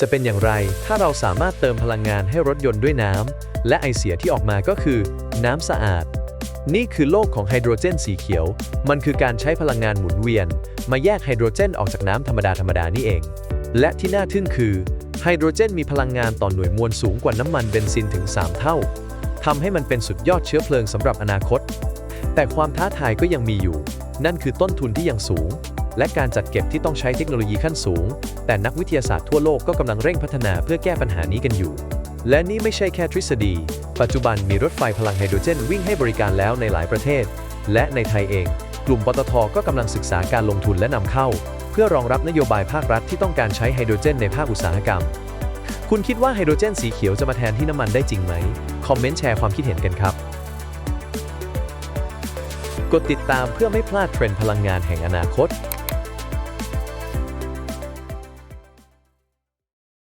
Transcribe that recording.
จะเป็นอย่างไรถ้าเราสามารถเติมพลังงานให้รถยนต์ด้วยน้ำ และไอเสียที่ออกมาก็คือ น้ำสะอาด นี่คือโลกของไฮโดรเจนสีเขียว มันคือการใช้พลังงานหมุนเวียน มาแยกไฮโดรเจนออกจากน้ำธรรมดาธรรมดานี่เอง และที่น่าทึ่งคือไฮโดรเจนมีพลังงานต่อหน่วยมวลสูงกว่าน้ำมันเบนซินถึง 3 เท่าทำให้มันเป็นสุดยอดเชื้อเพลิงสำหรับอนาคต แต่ความท้าทายก็ยังมีอยู่ นั่นคือต้นทุนที่ยังสูง และการจัดเก็บที่ต้องใช้เทคโนโลยีขั้นสูง แต่นักวิทยาศาสตร์ทั่วโลกก็กำลังเร่งพัฒนาเพื่อแก้ปัญหานี้กันอยู่ และนี่ไม่ใช่แค่ทฤษฎี ปัจจุบันมีรถไฟพลังไฮโดรเจนวิ่งให้บริการแล้วในหลายประเทศ และในไทยเอง กลุ่มปตทก็กำลังศึกษาการลงทุนและนำเข้า เพื่อรองรับนโยบายภาครัฐที่ต้องการใช้ไฮโดรเจนในภาคอุตสาหกรรม คุณคิดว่าไฮโดรเจนสีเขียวจะมาแทนที่น้ำมันได้จริงไหมคอมเมนต์แชร์ความคิดเห็นกันครับกดติดตามเพื่อไม่พลาดเทรนด์พลังงานแห่งอนาคต